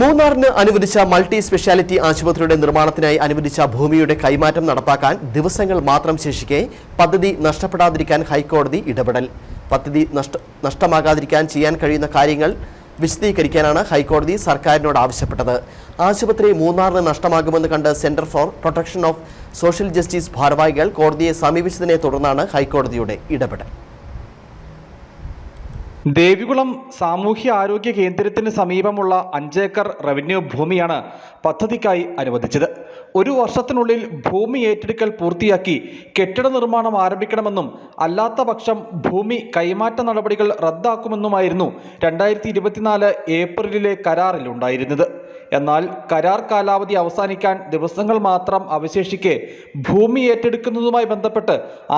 മൂന്നാറിന് അനുവദിച്ച multi speciality ആശുപത്രിയുടെ നിർമ്മാണത്തിനായി അനുവദിച്ച ഭൂമിയുടെ കൈമാറ്റം നടപ്പാക്കാൻ ദിവസങ്ങൾ മാത്രം ശേഷിക്കെ പദ്ധതി നഷ്ടപ്പെടാതിരിക്കാൻ ഹൈക്കോടതി ഇടപെടൽ. പദ്ധതി നഷ്ട നഷ്ടമാകാതിരിക്കാൻ ചെയ്യാൻ കഴിയുന്ന കാര്യങ്ങൾ വിശദീകരിക്കാനാണ് ഹൈക്കോടതി സർക്കാരിനോട് ആവശ്യപ്പെട്ടത്. ആശുപത്രി മൂന്നാറിന് നഷ്ടമാകുമെന്ന് കണ്ട് centre for protection of social justice ഭാരവാഹികൾ കോടതിയെ സമീപിച്ചതിനെ തുടർന്നാണ് ഹൈക്കോടതിയുടെ ഇടപെടൽ. ദേവികുളം സാമൂഹ്യ ആരോഗ്യ കേന്ദ്രത്തിന് സമീപമുള്ള അഞ്ചേക്കർ റവന്യൂ ഭൂമിയാണ് പദ്ധതിക്കായി അനുവദിച്ചത്. ഒരു വർഷത്തിനുള്ളിൽ ഭൂമി ഏറ്റെടുക്കൽ പൂർത്തിയാക്കി കെട്ടിട നിർമ്മാണം ആരംഭിക്കണമെന്നും അല്ലാത്ത പക്ഷം ഭൂമി കൈമാറ്റ നടപടികൾ റദ്ദാക്കുമെന്നുമായിരുന്നു രണ്ടായിരത്തി ഇരുപത്തിനാല് ഏപ്രിലിലെ കരാറിലുണ്ടായിരുന്നത്. എന്നാൽ കരാർ കാലാവധി അവസാനിക്കാൻ ദിവസങ്ങൾ മാത്രം അവശേഷിക്കെ ഭൂമി ഏറ്റെടുക്കുന്നതുമായി ബന്ധപ്പെട്ട്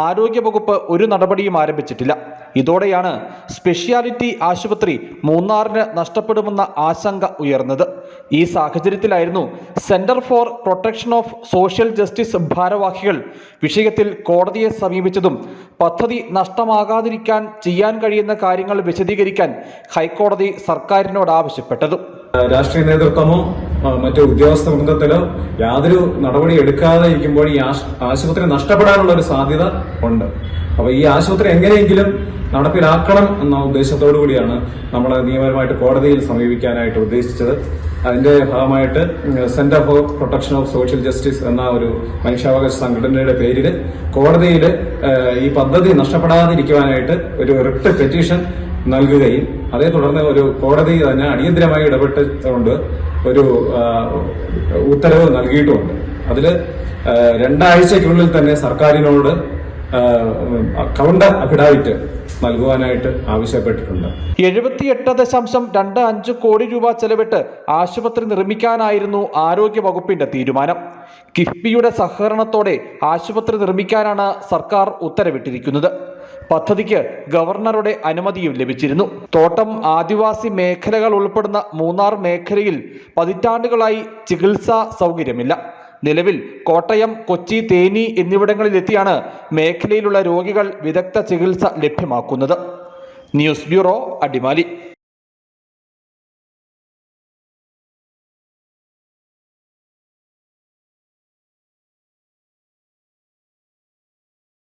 ആരോഗ്യവകുപ്പ് ഒരു നടപടിയും ആരംഭിച്ചിട്ടില്ല. ഇതോടെയാണ് സ്പെഷ്യാലിറ്റി ആശുപത്രി മൂന്നാറിന് നഷ്ടപ്പെടുമെന്ന ആശങ്ക ഉയർന്നത്. ഈ സാഹചര്യത്തിലായിരുന്നു centre for protection of social justice ഭാരവാഹികൾ വിഷയത്തിൽ കോടതിയെ സമീപിച്ചതും പദ്ധതി നഷ്ടമാകാതിരിക്കാൻ ചെയ്യാൻ കഴിയുന്ന കാര്യങ്ങൾ വിശദീകരിക്കാൻ ഹൈക്കോടതി സർക്കാരിനോട് ആവശ്യപ്പെട്ടതും. രാഷ്ട്രീയ നേതൃത്വമോ മറ്റ് ഉദ്യോഗസ്ഥ വൃന്ദത്തിലോ യാതൊരു നടപടി എടുക്കാതെ ഇരിക്കുമ്പോൾ ഈ ആശ്- ആശുപത്രി നഷ്ടപ്പെടാനുള്ള ഒരു സാധ്യത ഉണ്ട്. അപ്പൊ ഈ ആശുപത്രി എങ്ങനെയെങ്കിലും നടപ്പിലാക്കണം എന്ന ഉദ്ദേശത്തോടു കൂടിയാണ് നമ്മൾ നിയമപരമായിട്ട് കോടതിയിൽ സമീപിക്കാനായിട്ട് ഉദ്ദേശിച്ചത്. അതിന്റെ ഭാഗമായിട്ട് centre for protection of social justice എന്ന ഒരു മനുഷ്യാവകാശ സംഘടനയുടെ പേരിൽ കോടതിയിൽ ഈ പദ്ധതി നഷ്ടപ്പെടാതിരിക്കുവാനായിട്ട് ഒരു റിട്ട് പെറ്റീഷൻ നൽകുകയും അതേ തുടർന്ന് ഒരു കോടതി തന്നെ അടിയന്തരമായി ഇടപെട്ടുകൊണ്ട് ഒരു ഉത്തരവ് നൽകിയിട്ടുമുണ്ട്. അതിൽ രണ്ടാഴ്ചയ്ക്കുള്ളിൽ തന്നെ സർക്കാരിനോട് കൗണ്ടർ അഫിഡാവിറ്റ് നൽകുവാനായിട്ട് ആവശ്യപ്പെട്ടിട്ടുണ്ട്. എഴുപത്തിയെട്ട് ദശാംശം രണ്ട് അഞ്ച് കോടി രൂപ ചെലവിട്ട് ആശുപത്രി നിർമ്മിക്കാനായിരുന്നു ആരോഗ്യ വകുപ്പിന്റെ തീരുമാനം. കിഫ്ബിയുടെ സഹകരണത്തോടെ ആശുപത്രി നിർമ്മിക്കാനാണ് സർക്കാർ ഉത്തരവിട്ടിരിക്കുന്നത്. പദ്ധതിക്ക് ഗവർണറുടെ അനുമതിയും ലഭിച്ചിരുന്നു. തോട്ടം ആദിവാസി മേഖലകൾ ഉൾപ്പെടുന്ന മൂന്നാർ മേഖലയിൽ പതിറ്റാണ്ടുകളായി ചികിത്സാ സൗകര്യമില്ല. നിലവിൽ കോട്ടയം കൊച്ചി തേനി എന്നിവിടങ്ങളിലെത്തിയാണ് മേഖലയിലുള്ള രോഗികൾ വിദഗ്ധ ചികിത്സ ലഭ്യമാക്കുന്നത്. News bureau Adimali.